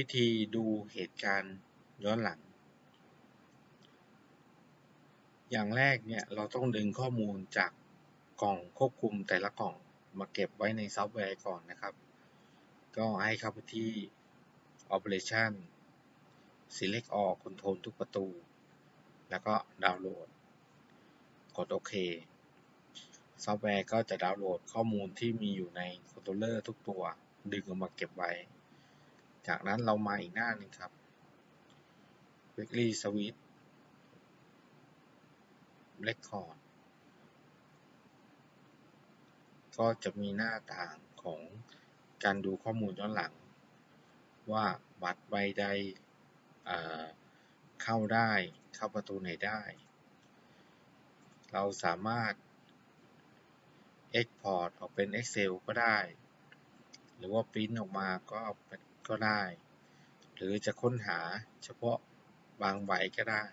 วิธีดูเหตุการณ์ย้อนหลัง อย่างแรกเนี่ยเราต้องดึงข้อมูลจากกล่องควบคุมแต่ละกล่องมาเก็บไว้ในซอฟต์แวร์ก่อนนะครับ ก็ให้เข้าไปที่ Operation Select All Control ทุกประตู แล้วก็ดาวน์โหลด กดโอเค ซอฟต์แวร์ก็จะดาวน์โหลดข้อมูลที่มีอยู่ในคอนโทรลเลอร์ทุกตัว ดึงออกมาเก็บไว้ จากนั้นเรามาอีกหน้าหนึ่งครับ Weekly Switch Record ก็จะมีหน้าต่างของการดูข้อมูลย้อนหลัง ว่าบัตรใบใดเข้าได้เข้าประตูไหนได้ เราสามารถ Export ออกเป็น Excel ก็ได้ หรือว่าปริ้นออกมาก็ ก็ได้ หรือจะค้นหาเฉพาะบางไหวก็ได้